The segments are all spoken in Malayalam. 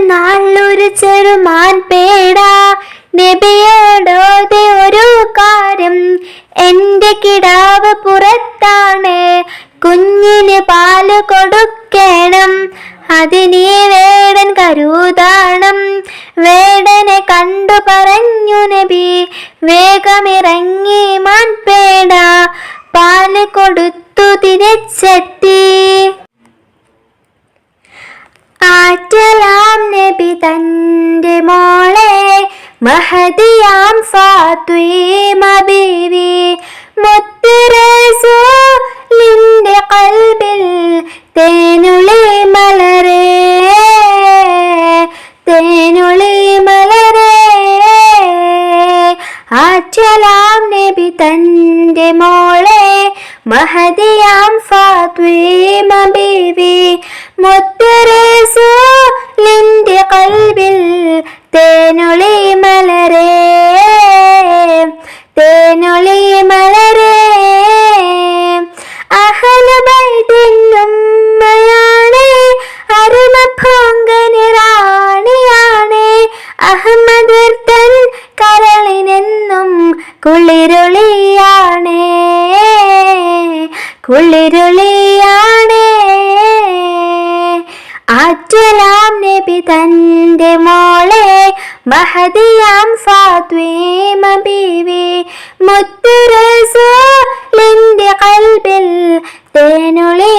നാളൊരു ചെറുമാൻ പേട. നബിയോടോതെ ഒരു കാര്യം. എന്റെ കിടാവ് പുറത്താണ്. കുഞ്ഞിന് പാൽ കൊടുക്കണം. അതിനീ വേടൻ കരുതാണം. വേടനെ കണ്ടു പറഞ്ഞു നബി. വേഗമിറങ്ങി മാൻപേട പാൽ കൊടുത്തു തിരിച്ചെത്തി. ആറ്റലാം നബി തന്റെ മോളെ മഹദിയാം ഫാത്വീമ ബീവി കൽബിൽ തേനുളി മലരേ തേനുളി മലരേ. ആച്ചലാം നബി തന്റെ മോളെ മഹദിയാം ഫാത്വീമ ബീവി മുത്തറസൂലിന്റെ കൽവിൽ തേനൊളി മലരേ തേനൊളി മലരേ. അഹലബൈദിന്നുമ്മയാണ് അരുമ റാണിയാണ്. അഹമ്മദർ തൻ കരളിനെന്നും കുളിരുളിയാണേ കുളിരുളിയാണേ. ആറ്റലാം നബി തന്റെ മോളെ മഹദിയാം ഫാത്വേമ ബീവി. മുത്തുറസൂലിന്റെ കൽബിൽ തേനുളി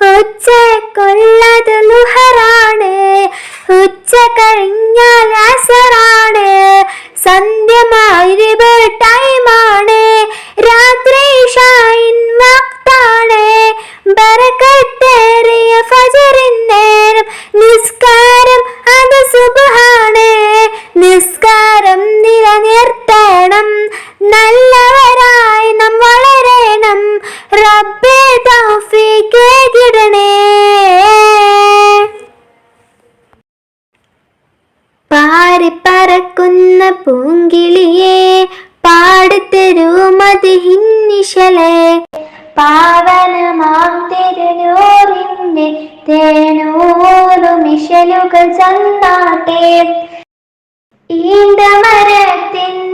ഉച്ചക്കുള്ളത് ലുഹറാണ് ഉച്ച കഴിഞ്ഞാൽ അസറാണ് സന്ധ്യമായിരിബ് ടൈമാണ് രാത്രി ഷൈൻ വക്താണ്. ബറക്കത്തേറിയ ഫജറിൻ നേരം പൂങ്കിളിയെ പാടത്തരൂ മതിഹിന്നിശലെ പാവനമാം തിരുനൂറിന്റെ തേനൂറു മിഷലുകൾ ചന്നാട്ടെ. ഈണ്ട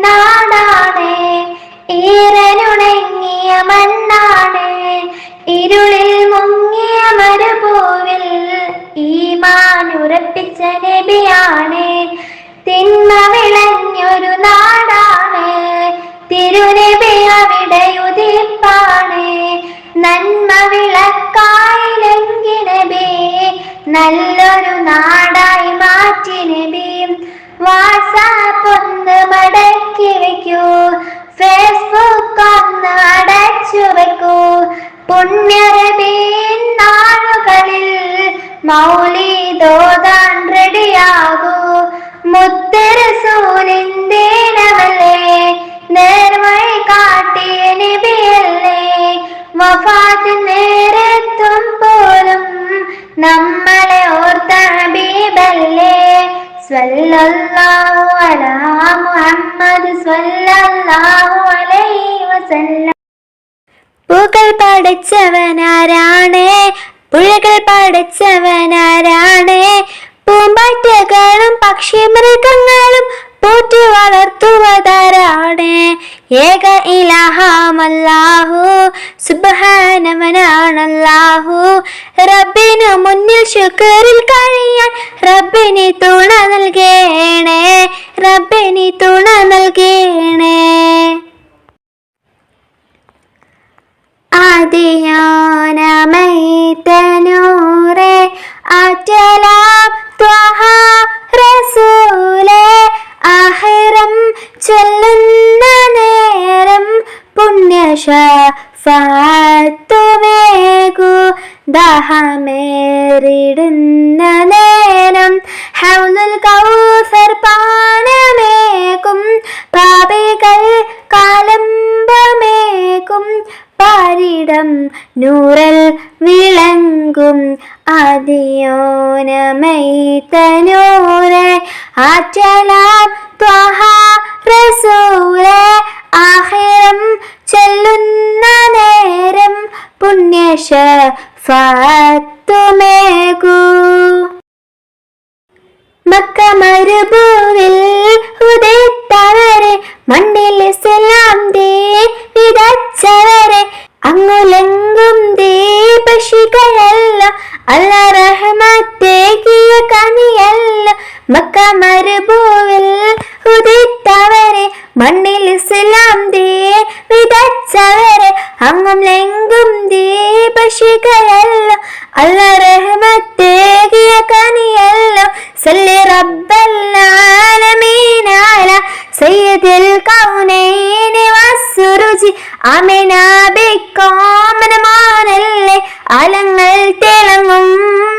നാടാണ് ഈറനുണങ്ങിയ മണ്ണാണ്. ഇരുളിൽ മുങ്ങിയ മരുഭൂവിൽ ഈമാനുറപ്പിച്ച നബിയാണ്. തിന്മ വിളഞ്ഞൊരു നാടാണ് തിരുനബി അവിടെ ഉദിപ്പാണ് നന്മ വിളക്കായി നല്ലൊരു നാടായി മാറ്റി നബി വാട്സാപ്പ് ഒന്ന് മടക്കി വെക്കൂ ഫേസ്ബുക്ക് ഒന്ന് അടച്ചു വെക്കൂ. പുണ്യരബീൻ നാളുകളിൽ മൗലിദോതാൻ റെഡിയാകൂ. നേർവഴി കാട്ടിയ നബിയല്ലേ വഫാത്ത് നേരത്തും പോലും നമ്മളെ ഓർത്ത ഹബീബല്ലേ? സ്വല്ലല്ലാഹു അലാ മുഹമ്മദ് സ്വല്ലല്ലാഹു അലൈഹി വസല്ലം. പൂക്കൾ പടച്ചവനാരാണ്? പുഴകൾ പടച്ചവനാരാണ്? പൂമ്പാറ്റകളും പക്ഷി മൃഗങ്ങളും പോറ്റി വളർത്തുവതാരാണ്? ഏക ഇലാഹാമല്ലാഹു സുബാനവനാണല്ലാഹു റബ്ബിനു മുന്നിൽ ശുക്രിൽ കഴിയാൻ റബ്ബിന് തുണ നൽകേണേ റബ്ബിന് തുണ നൽകേണേ. ആദിയാനമൈത്തനൂറെ ആറ്റലാം ദാഹമേറിടുന്ന നേരം ഹൗലുൽ കൗസർ പാനമേകും പാപികൾ കാലംബമേകും പാരിടം നൂറൽ വിളങ്ങും അതിയോനമൈത്തനൂറെ ആറ്റലാം ത്വഹ റസൂലെ ആഹിറം ചെല്ലുന്ന നേരം പുണ്യശ ഫത്തുമേകൂ. വസ്സുറുജി അമിന ബിക്കോമനമാനല്ലേ അലങ്ങൾ തിളങ്ങും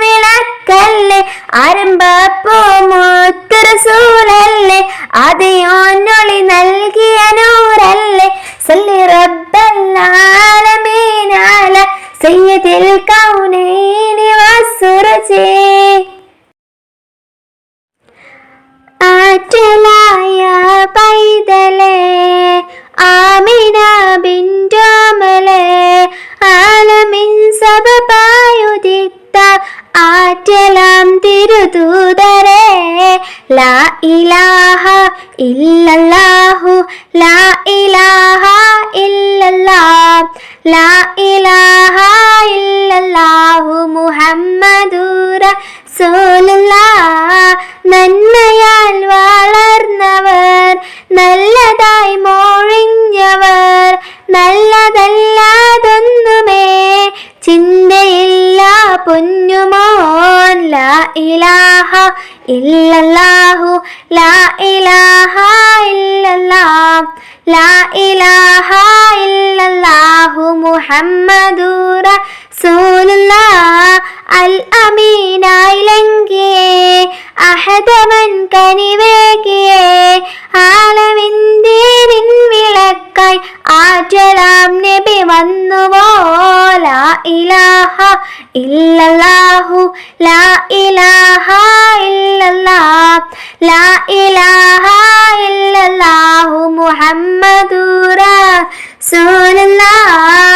വിളക്കല്ലേ? ആരംഭപ്പൂ മുത്തുറസൂലല്ലേ ആദ്യോന്നൊളി നൽകിയ നൂറല്ലേ? സല്ലി റബ്ബൽ മീനാല അല കൗനേ കൗനൈനി വസ്സുറുജി ആറ്റലാം തിരുദൂതരേ ലാ ഇലാഹ ഇല്ലല്ലാഹു ലാ ഇലാഹ ഇല്ലല്ലാഹ് ലാ ഇലാഹ ഇല്ലല്ലാഹു മുഹമ്മദുർ ഇലാഹ ഇല്ലല്ലാഹു ലാ ഇലാഹ ഇല്ലല്ലാഹ് ലാ ഇലാഹ ഇല്ലല്ലാഹു മുഹമ്മദു റസൂലുള്ളാഹ് അൽ അമീനായി അഹദ മൻ കനിവേകിയേ ആലമിന്റെ വിളക്കായി ആറ്റലാം നബി വന്നുവോ ലാ ഇലാഹ ഇല്ലല്ലാഹു ലാ ഇലാഹ ഇല്ലല്ലാഹ് ലാ ഇലാഹ ഇല്ലല്ലാഹു മുഹമ്മദുർ റസൂലുള്ളാഹ്.